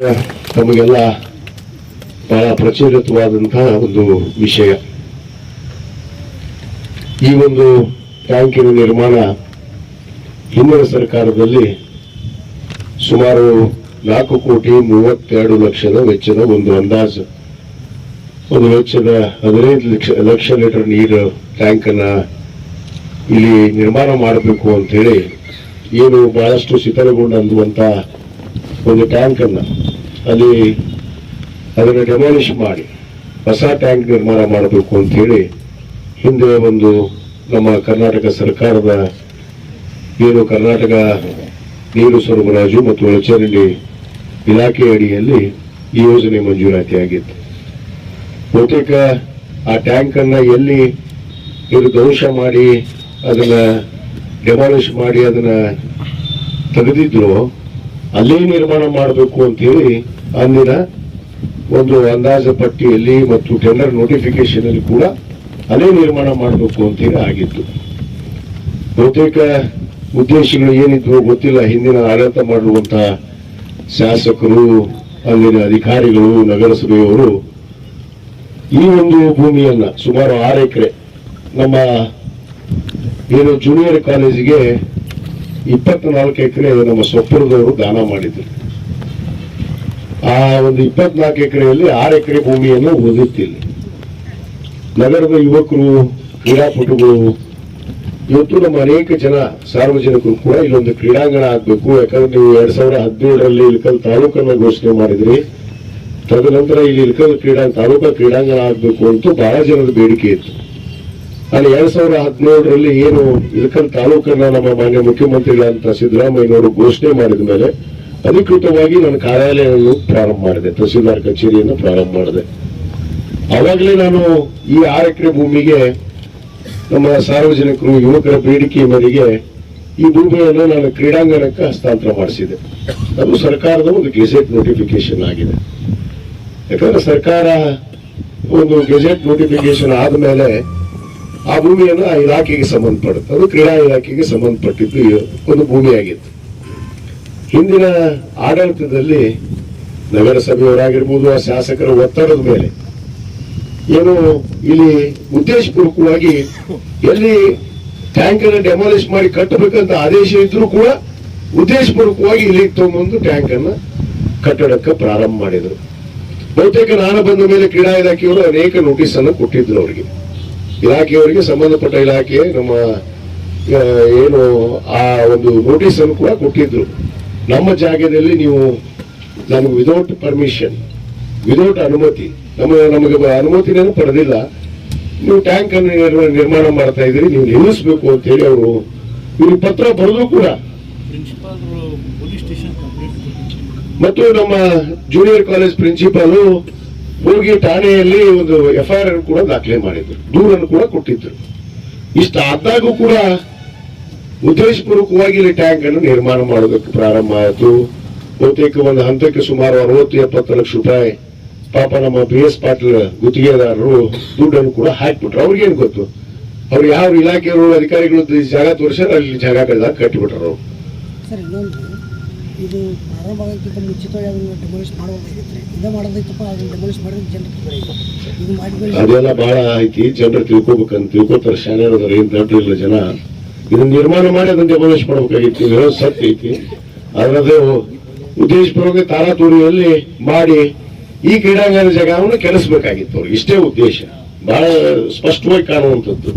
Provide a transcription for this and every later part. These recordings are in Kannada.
ನಮಗೆಲ್ಲ ಬಹಳ ಪ್ರಚಲಿತವಾದಂತಹ ಒಂದು ವಿಷಯ. ಈ ಒಂದು ಟ್ಯಾಂಕಿನ ನಿರ್ಮಾಣ ಹಿಂದಿನ ಸರ್ಕಾರದಲ್ಲಿ ಸುಮಾರು ನಾಲ್ಕು ಕೋಟಿ ಮೂವತ್ತೆರಡು ಲಕ್ಷದ ವೆಚ್ಚದ ಒಂದು ಅಂದಾಜು. ಒಂದು ವೆಚ್ಚದ ಹದಿನೈದು ಲಕ್ಷ ಲಕ್ಷ ಲೀಟರ್ ನೀರು ಟ್ಯಾಂಕ್ ಅನ್ನ ಇಲ್ಲಿ ನಿರ್ಮಾಣ ಮಾಡಬೇಕು ಅಂತೇಳಿ ಏನು ಬಹಳಷ್ಟು ಶಿಥಿಲಗೊಂಡ ಒಂದು ಟ್ಯಾಂಕ್ ಅನ್ನ ಅಲ್ಲಿ ಅದನ್ನು ಡೆಮಾಲಿಷ್ ಮಾಡಿ ಹೊಸ ಟ್ಯಾಂಕ್ ನಿರ್ಮಾಣ ಮಾಡಬೇಕು ಅಂತೇಳಿ ಹಿಂದೆ ಒಂದು ನಮ್ಮ ಕರ್ನಾಟಕ ಸರ್ಕಾರದ ಏನು ಕರ್ನಾಟಕ ನೀರು ಸರಬರಾಜು ಮತ್ತು ಒಳಚರಂಡಿ ಇಲಾಖೆ ಅಡಿಯಲ್ಲಿ ಈ ಯೋಜನೆ ಮಂಜೂರಾತಿ ಆಗಿತ್ತು. ಬಹುತೇಕ ಆ ಟ್ಯಾಂಕ್ ಅನ್ನ ಎಲ್ಲಿ ನೀರು ದೋಷ ಮಾಡಿ ಅದನ್ನ ಡೆಮಾಲಿಷ್ ಮಾಡಿ ಅದನ್ನ ತೆಗೆದಿದ್ರು ಅಲ್ಲೇ ನಿರ್ಮಾಣ ಮಾಡಬೇಕು ಅಂತ ಹೇಳಿ ಅಂದಿನ ಒಂದು ಅಂದಾಜು ಪಟ್ಟಿಯಲ್ಲಿ ಮತ್ತು ಟೆಂಡರ್ ನೋಟಿಫಿಕೇಶನ್ ಅಲ್ಲಿ ಕೂಡ ಅದೇ ನಿರ್ಮಾಣ ಮಾಡಬೇಕು ಅಂತ ಹೇಳಿ ಆಗಿತ್ತು. ಬಹುತೇಕ ಉದ್ದೇಶಗಳು ಏನಿದ್ವು ಗೊತ್ತಿಲ್ಲ, ಹಿಂದಿನ ಆಡಳಿತ ಮಾಡಿರುವಂತಹ ಶಾಸಕರು, ಅಲ್ಲಿನ ಅಧಿಕಾರಿಗಳು, ನಗರಸಭೆಯವರು ಈ ಒಂದು ಭೂಮಿಯನ್ನ ಸುಮಾರು ಆರು ಎಕರೆ ನಮ್ಮ ಏನು ಜೂನಿಯರ್ ಕಾಲೇಜಿಗೆ ಇಪ್ಪತ್ನಾಲ್ಕು ಎಕರೆ ನಮ್ಮ ಸೊಪ್ಪರದವರು ದಾನ ಮಾಡಿದ್ರು. ಆ ಒಂದು ಇಪ್ಪತ್ನಾಲ್ಕು ಎಕರೆಯಲ್ಲಿ ಆರು ಎಕರೆ ಭೂಮಿಯನ್ನು ಹೊಂದುತ್ತಿಲ್ಲ ನಗರದ ಯುವಕರು, ಕ್ರೀಡಾಪಟುಗಳು, ಇವತ್ತು ನಮ್ಮ ಅನೇಕ ಜನ ಸಾರ್ವಜನಿಕರು ಕೂಡ ಇಲ್ಲೊಂದು ಕ್ರೀಡಾಂಗಣ ಆಗಬೇಕು. ಯಾಕಂದ್ರೆ ನೀವು ಎರಡ್ ಸಾವಿರದ ಹದಿನೇಳರಲ್ಲಿ ಇಲ್ಕಲ್ ತಾಲೂಕನ್ನ ಘೋಷಣೆ ಮಾಡಿದ್ರಿ. ತದನಂತರ ಇಲ್ಲಿ ಇಲ್ಕಲ್ ಕ್ರೀಡಾ, ತಾಲೂಕಾ ಕ್ರೀಡಾಂಗಣ ಆಗಬೇಕು ಅಂತ ಬಹಳ ಜನರ ಬೇಡಿಕೆ ಇತ್ತು. ಅಲ್ಲಿ ಎರಡ್ ಸಾವಿರದ ಹದಿನೇಳರಲ್ಲಿ ಏನು ಇಲ್ಕಲ್ ತಾಲೂಕನ್ನ ನಮ್ಮ ಮಾನ್ಯ ಮುಖ್ಯಮಂತ್ರಿಗಳಂತ ಸಿದ್ದರಾಮಯ್ಯನವರು ಘೋಷಣೆ ಮಾಡಿದ ಮೇಲೆ ಅಧಿಕೃತವಾಗಿ ನನ್ನ ಕಾರ್ಯಾಲಯವನ್ನು ಪ್ರಾರಂಭ ಮಾಡಿದೆ, ತಹಸೀಲ್ದಾರ್ ಕಚೇರಿಯನ್ನು ಪ್ರಾರಂಭ ಮಾಡಿದೆ. ಅವಾಗಲೇ ನಾನು ಈ ಆರು ಎಕರೆ ಭೂಮಿಗೆ ನಮ್ಮ ಸಾರ್ವಜನಿಕರು, ಯುವಕರ ಬೇಡಿಕೆಯ ಮೇರೆಗೆ ಈ ಭೂಮಿಯನ್ನು ನಾನು ಕ್ರೀಡಾಂಗಣಕ್ಕೆ ಹಸ್ತಾಂತರ ಮಾಡಿಸಿದೆ. ಅದು ಸರ್ಕಾರದ ಒಂದು ಗೆಜೆಟ್ ನೋಟಿಫಿಕೇಶನ್ ಆಗಿದೆ. ಯಾಕಂದ್ರೆ ಸರ್ಕಾರ ಒಂದು ಗೆಜೆಟ್ ನೋಟಿಫಿಕೇಶನ್ ಆದಮೇಲೆ ಆ ಭೂಮಿಯನ್ನು ಆ ಇಲಾಖೆಗೆ ಸಂಬಂಧಪಡುತ್ತೆ. ಅದು ಕ್ರೀಡಾ ಇಲಾಖೆಗೆ ಸಂಬಂಧಪಟ್ಟಿದ್ದು ಒಂದು ಭೂಮಿಯಾಗಿತ್ತು. ಹಿಂದಿನ ಆಡಳಿತದಲ್ಲಿ ನಗರಸಭೆಯವರಾಗಿರ್ಬೋದು, ಆ ಶಾಸಕರ ಒತ್ತಡದ ಮೇಲೆ. ಏನು ಇಲ್ಲಿ ಉದ್ದೇಶಪೂರ್ವಕವಾಗಿ ಎಲ್ಲಿ ಟ್ಯಾಂಕ್ ಅನ್ನು ಡೆಮಾಲಿಷ್ ಮಾಡಿ ಕಟ್ಟಬೇಕಂತ ಆದೇಶ ಇದ್ರೂ ಕೂಡ ಉದ್ದೇಶಪೂರ್ವಕವಾಗಿ ಇಲ್ಲಿ ತಗೊಂಬಂದು ಟ್ಯಾಂಕ್ ಕಟ್ಟಡಕ್ಕೆ ಪ್ರಾರಂಭ ಮಾಡಿದರು. ಬಹುತೇಕ ನಾನು ಬಂದ ಮೇಲೆ ಕ್ರೀಡಾ ಇಲಾಖೆಯವರು ಅನೇಕ ನೋಟಿಸ್ ಅನ್ನು ಕೊಟ್ಟಿದ್ರು ಅವರಿಗೆ. ಇಲಾಖೆಯವರಿಗೆ ಸಂಬಂಧಪಟ್ಟ ಇಲಾಖೆ ನಮ್ಮ ಏನು, ಆ ಒಂದು ನೋಟಿಸ್ ಅನ್ನು ಕೂಡ ಕೊಟ್ಟಿದ್ರು. ನಮ್ಮ ಜಾಗದಲ್ಲಿ ನೀವು ನಮಗೆ ವಿದೌಟ್ ಪರ್ಮಿಷನ್ ವಿದೌಟ್ ಅನುಮತಿ ನಮ್ಮ ನಮಗೆ ಅನುಮತಿನೇ ಪಡೆದಿಲ್ಲ. ನೀವು ಟ್ಯಾಂಕ್ ಅನ್ನು ನಿರ್ಮಾಣ ಮಾಡ್ತಾ ಇದ್ದೀರಿ ನೀವು ನಿಲ್ಲಿಸಬೇಕು ಅಂತ ಹೇಳಿ ಅವರು ಇವ್ರಿಗೆ ಪತ್ರ ಬರೆದು ಕೂಡ. ಮತ್ತು ನಮ್ಮ ಜೂನಿಯರ್ ಕಾಲೇಜ್ ಪ್ರಿನ್ಸಿಪಾಲು ಹೋಗಿ ಠಾಣೆಯಲ್ಲಿ ಒಂದು ಎಫ್ ಐ ಆರ್ ಕೂಡ ದಾಖಲೆ ಮಾಡಿದ್ರು ದೂರನ್ನು ಕೂಡ ಕೊಟ್ಟಿದ್ರು. ಇಷ್ಟ ಆದಾಗೂ ಕೂಡ ಉದ್ದೇಶಪೂರ್ವಕವಾಗಿ ಇಲ್ಲಿ ಟ್ಯಾಂಕ್ ಅನ್ನು ನಿರ್ಮಾಣ ಮಾಡೋದಕ್ಕೆ ಪ್ರಾರಂಭ ಆಯಿತು. ಬಹುತೇಕ ಒಂದು ಹಂತಕ್ಕೆ ಸುಮಾರು ಅರವತ್ತು ಎಪ್ಪತ್ತು ಲಕ್ಷ ರೂಪಾಯಿ ಪಾಪ ನಮ್ಮ ಬಿ ಎಸ್ ಪಾಟೀಲ್ ಗುತ್ತಿಗೆದಾರರು ದುಡ್ಡನ್ನು ಕೂಡ ಹಾಕ್ಬಿಟ್ರು. ಅವ್ರಿಗೇನು ಗೊತ್ತು? ಅವ್ರು ಯಾವ ಇಲಾಖೆಯವರು ಅಧಿಕಾರಿಗಳು ಜಾಗ ತೋರಿಸ್ಯಾರ ಅಲ್ಲಿ ಜಾಗ ಕಳೆದಾಗ ಕಟ್ಟಿಬಿಟ್ರು ಅವ್ರು. ಸರ್ ಇದು ಪ್ರಾರಂಭ ಆಗೋಕ್ಕಿಂತ ಮುಂಚಿತವಾಗಿ ಅದನ್ನು ಡೆಮಾಲಿಷ್ ಮಾಡಬೇಕಾಗಿತ್ತು. ಇದೇ ಮಾಡೋದೈತಪ್ಪ ಅದನ್ನು ಡೆಮಾಲಿಷ್ ಮಾಡಿದ್ರೆ ಜನರಿಗೆ ಇದು ಮಾಡಿದ್ಮೇಲೆ ಅದೆಲ್ಲ ಬಹಳ ಐತಿ ಜನರು ತಿಳ್ಕೊಬೇಕಂತ ತಿಳ್ಕೊತಾರೆ ಶಾನ್ಯರದಾರ ಏನ್ ದೊಡ್ಡ ಜನ. ಇದನ್ನ ನಿರ್ಮಾಣ ಮಾಡಿ ಅದನ್ನು ಡೆಮಾಲಿಷ್ ಮಾಡಬೇಕಾಗಿತ್ತು. ಇದು ಸತ್ಯ ಐತಿ. ಅದರದ್ದು ಉದ್ದೇಶಪೂರ್ವಕ ತಾರಾತೂರಿಯಲ್ಲಿ ಮಾಡಿ ಈ ಕ್ರೀಡಾಂಗಣ ಜಾಗವನ್ನು ಕೆಲಸಬೇಕಾಗಿತ್ತು ಅವ್ರಿಗೆ ಇಷ್ಟೇ ಉದ್ದೇಶ. ಬಹಳ ಸ್ಪಷ್ಟವಾಗಿ ಕಾಣುವಂಥದ್ದು.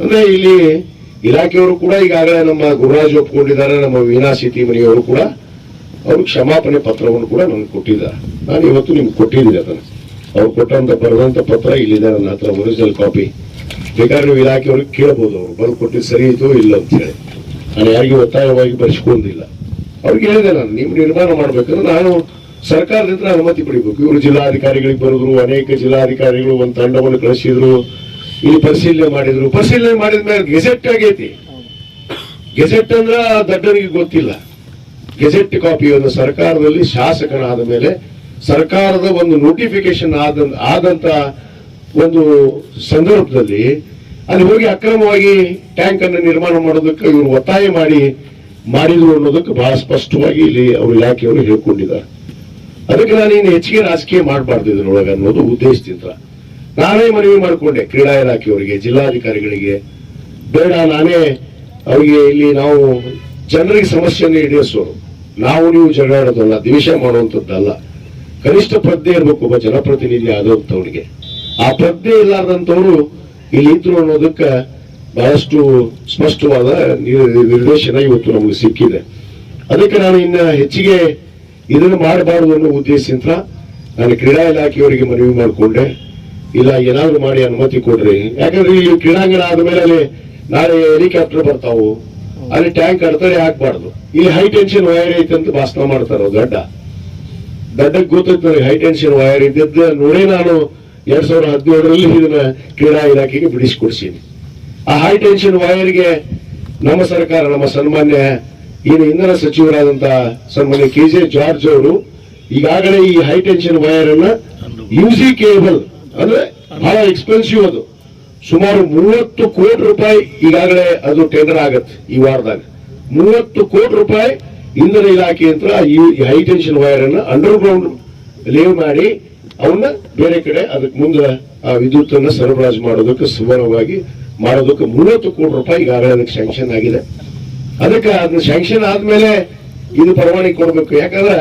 ಅಂದ್ರೆ ಇಲ್ಲಿ ಇಲಾಖೆಯವರು ಕೂಡ ಈಗಾಗಲೇ ನಮ್ಮ ಗುರುರಾಜ್ ಒಪ್ಪಿಕೊಂಡಿದ್ದಾರೆ ನಮ್ಮ ವೀಣಾ ಸಿಟಿಮನಿಯವರು ಕೂಡ ಅವರು ಕ್ಷಮಾಪಣೆ ಪತ್ರವನ್ನು ಕೂಡ ನನಗೆ ಕೊಟ್ಟಿದ್ದಾರೆ. ನಾನು ಇವತ್ತು ನಿಮ್ಗೆ ಕೊಟ್ಟಿದ್ದೀನಿ ಅದನ್ನು. ಅವ್ರು ಕೊಟ್ಟಂತ ಬರೆದಂತ ಪತ್ರ ಇಲ್ಲಿದೆ ನನ್ನ ಹತ್ರ ಒರಿಜಿನಲ್ ಕಾಪಿ ಬೇಕಾದ್ರೆ ನೀವು ಇಲಾಖೆಯವ್ರಿಗೆ ಕೇಳ್ಬೋದು. ಅವರು ಬಂದು ಕೊಟ್ಟಿದ್ದು ಸರಿ ಇತ್ತು, ಇಲ್ಲ ಅಂತ ಹೇಳಿ. ನಾನು ಯಾರಿಗೂ ಒತ್ತಾಯವಾಗಿ ಬರೆಸ್ಕೊಂಡಿಲ್ಲ. ಅವ್ರಿಗೆ ಹೇಳಿದೆ ನಾನು, ನೀವು ನಿರ್ಮಾಣ ಮಾಡ್ಬೇಕಂದ್ರೆ ನಾನು ಸರ್ಕಾರದಿಂದ ಅನುಮತಿ ಪಡಿಬೇಕು. ಇವರು ಜಿಲ್ಲಾಧಿಕಾರಿಗಳಿಗೆ ಬರೆದ್ರು, ಅನೇಕ ಜಿಲ್ಲಾಧಿಕಾರಿಗಳು ಒಂದು ತಂಡವನ್ನು ಕಳಿಸಿದ್ರು, ಇಲ್ಲಿ ಪರಿಶೀಲನೆ ಮಾಡಿದ್ರು. ಪರಿಶೀಲನೆ ಮಾಡಿದ ಮೇಲೆ ಗೆಜೆಟ್ ಆಗೈತಿ. ಗೆಜೆಟ್ ಅಂದ್ರ ದಡ್ಡರಿಗೆ ಗೊತ್ತಿಲ್ಲ. ಗೆಜೆಟ್ ಕಾಪಿಯನ್ನು ಸರ್ಕಾರದಲ್ಲಿ ಶಾಸಕನಾದ ಮೇಲೆ ಸರ್ಕಾರದ ಒಂದು ನೋಟಿಫಿಕೇಶನ್ ಆದ ಆದಂತ ಒಂದು ಸಂದರ್ಭದಲ್ಲಿ ಅಲ್ಲಿ ಹೋಗಿ ಅಕ್ರಮವಾಗಿ ಟ್ಯಾಂಕ್ ಅನ್ನು ನಿರ್ಮಾಣ ಮಾಡೋದಕ್ಕೆ ಇವರು ಒತ್ತಾಯ ಮಾಡಿ ಮಾಡಿದ್ರು ಅನ್ನೋದಕ್ಕೆ ಬಹಳ ಸ್ಪಷ್ಟವಾಗಿ ಇಲ್ಲಿ ಅವರು ಇಲಾಖೆಯವರು ಹೇಳ್ಕೊಂಡಿದ್ದಾರೆ. ಅದಕ್ಕೆ ನಾನು ಇನ್ನು ಹೆಚ್ಚಿಗೆ ರಾಜಕೀಯ ಮಾಡಬಾರ್ದು ಇದ್ರೊಳಗೆ ಅನ್ನೋದು ಉದ್ದೇಶದಿಂದ. ನಾನೇ ಮನವಿ ಮಾಡಿಕೊಂಡೆ ಕ್ರೀಡಾ ಇಲಾಖೆಯವರಿಗೆ ಜಿಲ್ಲಾಧಿಕಾರಿಗಳಿಗೆ. ಬೇಡ, ನಾನೇ ಅವರಿಗೆ ಇಲ್ಲಿ ನಾವು ಜನರಿಗೆ ಸಮಸ್ಯೆಯನ್ನು ಈಡೇರಿಸೋರು ನಾವು ನೀವು ಜಗಳಾಡೋದಲ್ಲ, ದ್ವೇಷ ಮಾಡುವಂಥದ್ದಲ್ಲ. ಕನಿಷ್ಠ ಪ್ರಜ್ಞೆ ಇರಬೇಕು, ಒಬ್ಬ ಜನಪ್ರತಿನಿಧಿ ಆದಂಥವ್ರಿಗೆ ಆ ಪ್ರಜ್ಞೆ ಇಲ್ಲಾರ್ದಂಥವ್ರು ಇಲ್ಲಿ ಇದ್ರು ಅನ್ನೋದಕ್ಕ ಬಹಳಷ್ಟು ಸ್ಪಷ್ಟವಾದ ನಿರ್- ನಿರ್ದೇಶನ ಇವತ್ತು ನಮಗೆ ಸಿಕ್ಕಿದೆ. ಅದಕ್ಕೆ ನಾನು ಇನ್ನ ಹೆಚ್ಚಿಗೆ ಇದನ್ನು ಮಾಡಬಾರದು ಅನ್ನೋ ಉದ್ದೇಶದಿಂದ ನಾನು ಕ್ರೀಡಾ ಇಲಾಖೆಯವರಿಗೆ ಮನವಿ ಮಾಡಿಕೊಂಡೆ. ಇಲ್ಲ, ಏನಾದ್ರು ಮಾಡಿ ಅನುಮತಿ ಕೊಡ್ರಿ. ಯಾಕಂದ್ರೆ ಈ ಕ್ರೀಡಾಂಗಣ ಆದ್ಮೇಲೆ ಅಲ್ಲಿ ನಾಳೆ ಹೆಲಿಕಾಪ್ಟರ್ ಬರ್ತಾವು. ಅಲ್ಲಿ ಟ್ಯಾಂಕ್ ಅಡ್ತಾರೆ ಹಾಕ್ಬಾರ್ದು ಇಲ್ಲಿ ಹೈ ಟೆನ್ಷನ್ ವೈರ್ ಐತೆ ಅಂತ ಭಾಷಣ ಮಾಡ್ತಾರ ದಡ್ಡ. ದಡ್ಡಕ್ಕೆ ಗೊತ್ತೈತೆ ನನಗೆ ಹೈ ಟೆನ್ಷನ್ ವೈರ್ ಇದ್ದದ್ದು ನೋಡೇ ನಾನು ಎರಡ್ ಸಾವಿರದ ಹದಿನೇಳರಲ್ಲಿ ಇದನ್ನ ಕ್ರೀಡಾ ಇಲಾಖೆಗೆ ಬಿಡಿಸಿಕೊಡ್ಸೀನಿ ಆ ಹೈ ಟೆನ್ಷನ್ ವಾಯರ್ಗೆ ನಮ್ಮ ಸರ್ಕಾರ ನಮ್ಮ ಸನ್ಮಾನ್ಯ ಏನು ಇಂಧನ ಸಚಿವರಾದಂತ ಸನ್ಮಾನ್ಯ ಕೆ ಜೆ ಜಾರ್ಜ್ ಅವರು ಈಗಾಗಲೇ ಈ ಹೈ ಟೆನ್ಷನ್ ವೈರ್ ಅನ್ನ ಯೂಸಿ ಕೇಬಲ್ ಅಂದ್ರೆ ಬಹಳ ಎಕ್ಸ್ಪೆನ್ಸಿವ್ ಅದು. ಸುಮಾರು ಮೂವತ್ತು ಕೋಟಿ ರೂಪಾಯಿ ಈಗಾಗಲೇ ಅದು ಟೆಂಡರ್ ಆಗತ್ತೆ ಈ ವಾರದಾಗ. ಮೂವತ್ತು ಕೋಟಿ ರೂಪಾಯಿ ಇಂಧನ ಇಲಾಖೆ ಅಂತ ಈ ಹೈ ಟೆನ್ಷನ್ ವೈರ್ ಅನ್ನ ಅಂಡರ್ ಗ್ರೌಂಡ್ ಲೇವ್ ಮಾಡಿ ಅವನ್ನ ಬೇರೆ ಕಡೆ ಅದಕ್ಕೆ ಮುಂದೆ ಆ ವಿದ್ಯುತ್ ಅನ್ನ ಸರಬರಾಜು ಮಾಡೋದಕ್ಕೆ ಸುಮಾರವಾಗಿ ಮಾಡೋದಕ್ಕೆ ಮೂವತ್ತು ಕೋಟಿ ರೂಪಾಯಿ ಈಗಾಗಲೇ ಅದಕ್ಕೆ ಸ್ಯಾಂಕ್ಷನ್ ಆಗಿದೆ. ಅದಕ್ಕೆ ಅದನ್ನ ಸ್ಯಾಂಕ್ಷನ್ ಆದ್ಮೇಲೆ ಇದು ಪರವಾನಗಿ ಕೊಡ್ಬೇಕು. ಯಾಕಂದ್ರೆ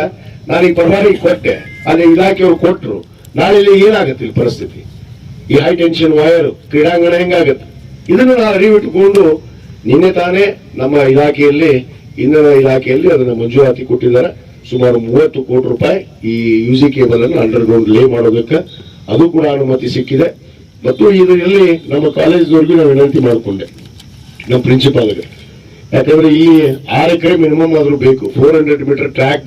ನಾನು ಈ ಪರವಾನಗಿ ಕೊಟ್ಟೆ. ಅದೇ ಇಲಾಖೆಯವ್ರು ಕೊಟ್ಟರು ನಾಳೆ ಇಲ್ಲಿ ಏನಾಗುತ್ತೆ ಇಲ್ಲಿ ಪರಿಸ್ಥಿತಿ? ಈ ಹೈ ಟೆನ್ಷನ್ ವಯರ್ ಕ್ರೀಡಾಂಗಣ ಹೆಂಗಾಗತ್ತೆ? ಇದನ್ನು ನಾವು ಅರಿವಿಟ್ಟುಕೊಂಡು ನಿನ್ನೆ ತಾನೇ ನಮ್ಮ ಇಲಾಖೆಯಲ್ಲಿ, ಇಂಧನ ಇಲಾಖೆಯಲ್ಲಿ ಅದನ್ನು ಮಂಜೂರಾತಿ ಕೊಟ್ಟಿದ್ದಾರೆ. ಸುಮಾರು ಮೂವತ್ತು ಕೋಟಿ ರೂಪಾಯಿ ಈ ಯುಸಿ ಕೇಬಲ್ ಅನ್ನು ಅಂಡರ್ ಗ್ರೌಂಡ್ ಲೇ ಮಾಡೋದಕ್ಕೆ ಅದು ಕೂಡ ಅನುಮತಿ ಸಿಕ್ಕಿದೆ. ಮತ್ತು ಇದರಲ್ಲಿ ನಮ್ಮ ಕಾಲೇಜ್ನವ್ರಿಗೆ ನಾವು ವಿನಂತಿ ಮಾಡಿಕೊಂಡೆ. ನಮ್ಮ ಪ್ರಿನ್ಸಿಪಾಲ್ಗೆ ಯಾಕಂದ್ರೆ ಈ ಆರು ಎಕರೆ ಮಿನಿಮಮ್ ಆದ್ರೂ ಬೇಕು ಫೋರ್ ಹಂಡ್ರೆಡ್ ಮೀಟರ್ ಟ್ರ್ಯಾಕ್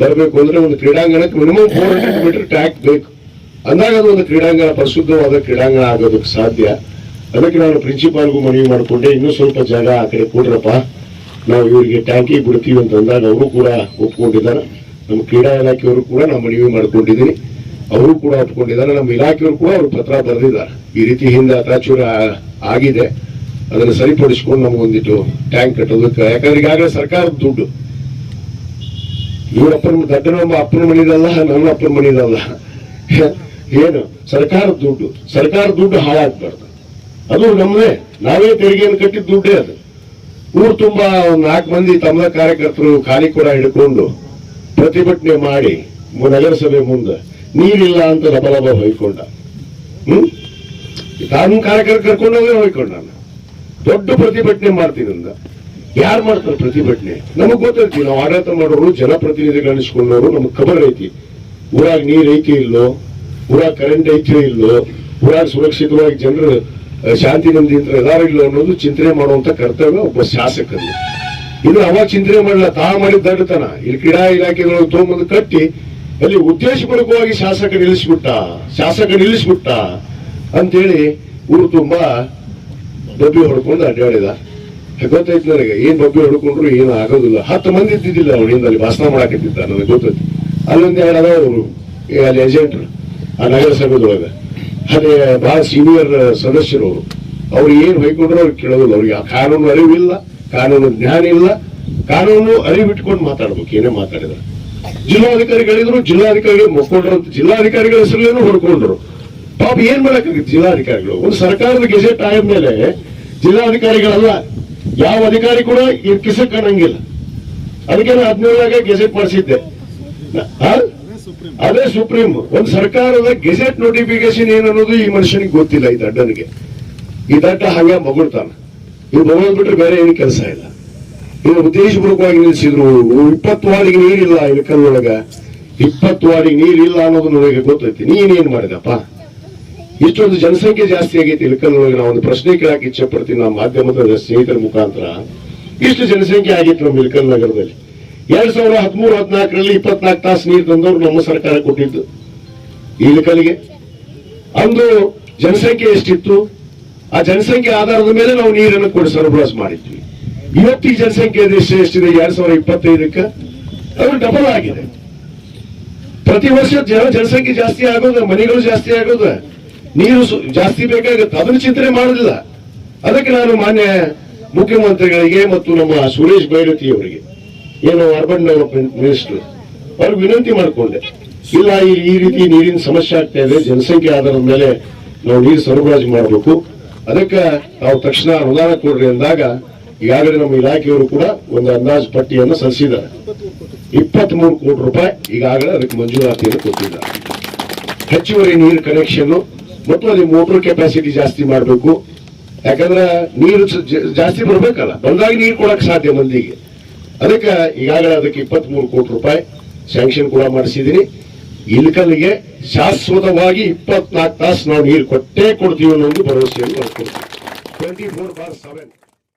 ಬರಬೇಕು ಅಂದ್ರೆ ಒಂದು ಕ್ರೀಡಾಂಗಣಕ್ಕೆ minimum four hundred metre track ಬೇಕು. ಅಂದಾಗ ಅದು ಒಂದು ಕ್ರೀಡಾಂಗಣ, ಪರಿಶುದ್ಧವಾದ ಕ್ರೀಡಾಂಗಣ ಆಗೋದಕ್ಕೆ ಸಾಧ್ಯ. ಅದಕ್ಕೆ ನಾನು ಪ್ರಿನ್ಸಿಪಾಲ್ಗೂ ಮನವಿ ಮಾಡಿಕೊಂಡೆ, ಇನ್ನೂ ಸ್ವಲ್ಪ ಜಾಗ ಆ ಕಡೆ ಕೊಡ್ರಪ್ಪ. ನಾವು ಇವರಿಗೆ ಟ್ಯಾಂಕಿ ಬಿಡ್ತೀವಿ ಅಂತ ಅಂದಾಗ ಅವರು ಕೂಡ ಒಪ್ಕೊಂಡಿದ್ದಾರೆ. ನಮ್ಮ ಕ್ರೀಡಾ ಇಲಾಖೆಯವರು ಕೂಡ ನಾವು ಮನವಿ ಮಾಡ್ಕೊಂಡಿದ್ದೀನಿ ಅವರು ಕೂಡ ಒಪ್ಕೊಂಡಿದ್ದಾರೆ. ನಮ್ಮ ಇಲಾಖೆಯವರು ಕೂಡ ಅವರು ಪತ್ರ ಬರೆದಿದ್ದಾರೆ. ಈ ರೀತಿ ಹಿಂದೆ ಅತಾಚೂರ ಆಗಿದೆ. ಅದನ್ನು ಸರಿಪಡಿಸ್ಕೊಂಡು ನಮಗೊಂದಿಟ್ಟು ಟ್ಯಾಂಕ್ ಕಟ್ಟೋದಕ್ಕೆ ಯಾಕಂದ್ರೆ ಈಗಾಗಲೇ ಸರ್ಕಾರದ ದುಡ್ಡು. ಇವರಪ್ಪನ ದಡ್ಡ ನಮ್ಮ ಅಪ್ಪನ ಮನಿದಲ್ಲ ನನ್ನ ಅಪ್ಪನ ಮನಿದಲ್ಲ ಏನು? ಸರ್ಕಾರದ ದುಡ್ಡು. ಸರ್ಕಾರ ದುಡ್ಡು ಹಾಳಾಗ್ಬಾರ್ದು. ಅದು ನಮ್ಮದೇ. ನಾವೇ ತೆರಿಗೆಯನ್ನು ಕಟ್ಟಿದ ದುಡ್ಡೇ ಅದು. ಊರು ತುಂಬಾ ಒಂದ್ ನಾಲ್ಕು ಮಂದಿ ತಮ್ಮ ಕಾರ್ಯಕರ್ತರು ಖಾಲಿ ಕೂಡ ಹಿಡ್ಕೊಂಡು ಪ್ರತಿಭಟನೆ ಮಾಡಿ ನಗರಸಭೆ ಮುಂದೆ ನೀರಿಲ್ಲ ಅಂತ ಲಬಲಭ ಲಬ ಹೊಯ್ಕೊಂಡ. ಹ್ಮ್? ತಾನು ಕಾರ್ಯಕರ್ತ ಕರ್ಕೊಂಡು ಹೋಗಿ ಹೋಯ್ಕೊಂಡ ದೊಡ್ಡ ಪ್ರತಿಭಟನೆ ಅಂದ. ಯಾರು ಮಾಡ್ತಾರೆ ಪ್ರತಿಭಟನೆ? ನಮಗ್ ಗೊತ್ತೈತಿ ನಾವು ಆಡಳಿತ ಮಾಡೋರು, ಜನಪ್ರತಿನಿಧಿಗಳು ಅನಿಸ್ಕೊಂಡವರು ನಮಗ್ ಖಬರ್ ಐತಿ. ಊರಾಗ ನೀರ್ ಐತಿ ಇಲ್ಲೋ? ಊರಾಗ ಕರೆಂಟ್ ಐತಿ ಇಲ್ಲೋ? ಊರಾಗ ಸುರಕ್ಷಿತವಾಗಿ ಜನರು ಶಾಂತಿ ನೆಮ್ಮದಿಯಿಂದ ಇದಾರ ಇಲ್ಲ ಅನ್ನೋದು ಚಿಂತನೆ ಮಾಡುವಂತ ಕರ್ತವ್ಯ ಒಬ್ಬ ಶಾಸಕರು. ಇದು ಅವಾಗ ಚಿಂತನೆ ಮಾಡಲ್ಲ ತಾ ಮಾಡಿದ ದಡ್ಡತನ. ಇಲ್ಲಿ ಕ್ರೀಡಾ ಇಲಾಖೆಗಳು ತೋಮಂದು ಕಟ್ಟಿ, ಅಲ್ಲಿ ಉದ್ದೇಶಪೂರ್ವಕವಾಗಿ ಶಾಸಕ ನಿಲ್ಲಿಸ್ಬಿಟ್ಟ ಶಾಸಕ ನಿಲ್ಲಿಸ್ಬಿಟ್ಟ ಅಂತೇಳಿ ಊರು ತುಂಬಾ ಡಬ್ಬಿ ಹೊಡ್ಕೊಂಡು ಅಡ್ಡಾಡಿದ. ಗೊತ್ತಾಯ್ತು ನನಗೆ, ಏನ್ ಡಬ್ಬಿ ಹೊಡ್ಕೊಂಡ್ರು ಏನು ಆಗೋದಿಲ್ಲ. ಹತ್ತು ಮಂದಿ ಇದ್ದಿದ್ದಿಲ್ಲ ಅವ್ರು, ಹಿಂದಲ್ಲಿ ಭಾಷಣ ಮಾಡಾಕತ್ತಿದ್ದ, ನನಗೆ ಗೊತ್ತೈತಿ ಅಲ್ಲೊಂದು ಎರಡು ಅವರು ಅಲ್ಲಿ ಏಜೆಂಟ್ರು ಆ ನಗರಸಭೆದೊಳಗೆ. ಅದೇ ಬಹಳ ಸೀನಿಯರ್ ಸದಸ್ಯರು ಅವರು. ಏನು ಹೊಯ್ಕೊಂಡ್ರು ಅವ್ರು ಕೇಳೋದಿಲ್ಲ. ಅವ್ರಿಗೆ ಆ ಕಾನೂನು ಅರಿವಿಲ್ಲ, ಕಾನೂನು ಜ್ಞಾನ ಇಲ್ಲ. ಕಾನೂನು ಅರಿವಿಟ್ಕೊಂಡು ಮಾತಾಡ್ಬೇಕು, ಏನೇ ಮಾತಾಡಿದ್ರೆ. ಜಿಲ್ಲಾಧಿಕಾರಿಗಳಿದ್ರು ಜಿಲ್ಲಾಧಿಕಾರಿಗಳು ಮುಕ್ಕೊಂಡ್ರು ಅಂತ ಜಿಲ್ಲಾಧಿಕಾರಿಗಳ ಹೆಸರಲ್ಲೇನು ಹೊಡ್ಕೊಂಡ್ರು. ಪಾಪ ಏನ್ ಮಾಡಕ್ಕಾಗುತ್ತೆ ಜಿಲ್ಲಾಧಿಕಾರಿಗಳು? ಒಂದು ಸರ್ಕಾರದ ಗೆಜೆಟ್ ಆದ್ಮೇಲೆ ಜಿಲ್ಲಾಧಿಕಾರಿಗಳಲ್ಲ, ಯಾವ ಅಧಿಕಾರಿ ಕೂಡ ಈ ಅನ್ನಂಗಿಲ್ಲ. ಅದಕ್ಕೆ ನಾನು ಹದಿನೇಳಾಗ ಗೆಜೆಟ್ ಮಾಡಿಸಿದ್ದೆ? ಅದೇ ಸುಪ್ರೀಂ. ಒಂದು ಸರ್ಕಾರದ ಗೆಜೆಟ್ ನೋಟಿಫಿಕೇಶನ್ ಏನನ್ನೋದು ಈ ಮನುಷ್ಯನಿಗೆ ಗೊತ್ತಿಲ್ಲ, ಈ ದಡ್ಡನಿಗೆ. ಈ ದಡ್ಡ ಹಂಗ ಮಗುಳ್ತಾನ. ಇವ್ ಮಗಳು ಬಿಟ್ರೆ ಬೇರೆ ಏನು ಕೆಲಸ ಇಲ್ಲ. ಇದು ಉದ್ದೇಶಪೂರ್ವಕವಾಗಿ ನಿಲ್ಲಿಸಿದ್ರು ಇಪ್ಪತ್ತು ವಾರಿಗೆ ನೀರಿಲ್ಲ ಒಳಗ ಇಪ್ಪತ್ತು ವಾರಿಗೆ ನೀರಿಲ್ಲ ಅನ್ನೋದು ನನಗೆ ಗೊತ್ತೈತಿ. ನೀನೇನ್ ಮಾಡಿದಪ್ಪ? ಇಷ್ಟೊಂದು ಜನಸಂಖ್ಯೆ ಜಾಸ್ತಿ ಆಗೈತಿ ಇಳಕಲ್ಲೊಳಗೆ ನಾವು ಒಂದು ಪ್ರಶ್ನೆ ಕೇಳಕ್ಕೆ ಇಚ್ಛೆ ಪಡ್ತೀನಿ ನಮ್ಮ ಮಾಧ್ಯಮದ ಸ್ನೇಹಿತರ ಮುಖಾಂತರ. ಇಷ್ಟು ಜನಸಂಖ್ಯೆ ಆಗಿತ್ತು ನಮ್ಮ ಇಳಕಲ್ ನಗರದಲ್ಲಿ. ಎರಡ್ ಸಾವಿರದ ಹದಿಮೂರು ಹದಿನಾಲ್ಕರಲ್ಲಿ ಇಪ್ಪತ್ನಾಲ್ಕು ತಾಸು ನೀರು ತಂದವರು ನಮ್ಮ ಸರ್ಕಾರ ಕೊಟ್ಟಿದ್ದು. ಈ ಇಳಕಲ್ಗೆ ಅಂದು ಜನಸಂಖ್ಯೆ ಎಷ್ಟಿತ್ತು? ಆ ಜನಸಂಖ್ಯೆ ಆಧಾರದ ಮೇಲೆ ನಾವು ನೀರನ್ನು ಕೊಡಿ ಸರಬರಾಜು ಮಾಡಿದ್ವಿ. ಇವತ್ತಿ ಜನಸಂಖ್ಯೆ ದೇಶ ಎಷ್ಟಿದೆ? ಎರಡ್ ಸಾವಿರದ ಇಪ್ಪತ್ತೈದಕ್ಕೆ ಅದು ಡಬಲ್ ಆಗಿದೆ. ಪ್ರತಿ ವರ್ಷ ಜನ ಜನಸಂಖ್ಯೆ ಜಾಸ್ತಿ ಆಗೋದ, ಮನೆಗಳು ಜಾಸ್ತಿ ಆಗೋದ, ನೀರು ಜಾಸ್ತಿ ಬೇಕಾಗುತ್ತೆ. ಅದನ್ನು ಚಿಂತನೆ ಮಾಡೋದಿಲ್ಲ. ಅದಕ್ಕೆ ನಾನು ಮಾನ್ಯ ಮುಖ್ಯಮಂತ್ರಿಗಳಿಗೆ ಮತ್ತು ನಮ್ಮ ಸುರೇಶ್ ಬೈರತಿ ಅವರಿಗೆ ಏನು ಅರ್ಬನ್ ಮಿನಿಸ್ಟರ್. ಅವ್ರಿಗೆ ವಿನಂತಿ ಮಾಡಿಕೊಂಡೆ. ಇಲ್ಲ, ಈ ರೀತಿ ನೀರಿನ ಸಮಸ್ಯೆ ಆಗ್ತಾ ಇದೆ, ಜನಸಂಖ್ಯೆ ಆಧಾರದ ಮೇಲೆ ನಾವು ನೀರು ಸರಬರಾಜು ಮಾಡಬೇಕು. ಅದಕ್ಕೆ ನಾವು ತಕ್ಷಣ ಅನುದಾನ ಕೊಡ್ರಿ ಅಂದಾಗ ಈಗಾಗಲೇ ನಮ್ಮ ಇಲಾಖೆಯವರು ಕೂಡ ಒಂದು ಅಂದಾಜು ಪಟ್ಟಿಯನ್ನು ಸಲ್ಲಿಸಿದ್ದಾರೆ. ಇಪ್ಪತ್ತ್ ಮೂರು ಕೋಟಿ ರೂಪಾಯಿ ಈಗಾಗಲೇ ಅದಕ್ಕೆ ಮಂಜೂರಾತಿಯನ್ನು ಕೊಟ್ಟಿದ್ದಾರೆ. ಹೆಚ್ಚುವರಿ ನೀರು ಕನೆಕ್ಷನ್ ಮತ್ತು ಅಲ್ಲಿ ಮೋಟರ್ ಕೆಪಾಸಿಟಿ ಜಾಸ್ತಿ ಮಾಡಬೇಕು. ಯಾಕಂದ್ರೆ ನೀರು ಜಾಸ್ತಿ ಬರಬೇಕಲ್ಲ. ಬಂದಾಗ ನೀರು ಕೊಡಕ್ಕೆ ಸಾಧ್ಯ ಮಂದಿಗೆ. ಅದಕ್ಕೆ ಈಗಾಗಲೇ ಅದಕ್ಕೆ ಇಪ್ಪತ್ತ್ ಮೂರು ಕೋಟಿ ರೂಪಾಯಿ ಸ್ಯಾಂಕ್ಷನ್ ಕೂಡ ಮಾಡಿಸಿದ್ದೀನಿ ಇಲ್ಕಲ್ಗೆ ಶಾಶ್ವತವಾಗಿ ಇಪ್ಪತ್ನಾಲ್ಕು ತಾಸು ನಾವು ನೀರು ಕೊಟ್ಟೇ ಕೊಡ್ತೀವಿ ಅನ್ನೋ ಒಂದು ಭರವಸೆಯನ್ನು ಟ್ವೆಂಟಿ ಫೋರ್ ಬಾರ್ ಸೆವೆನ್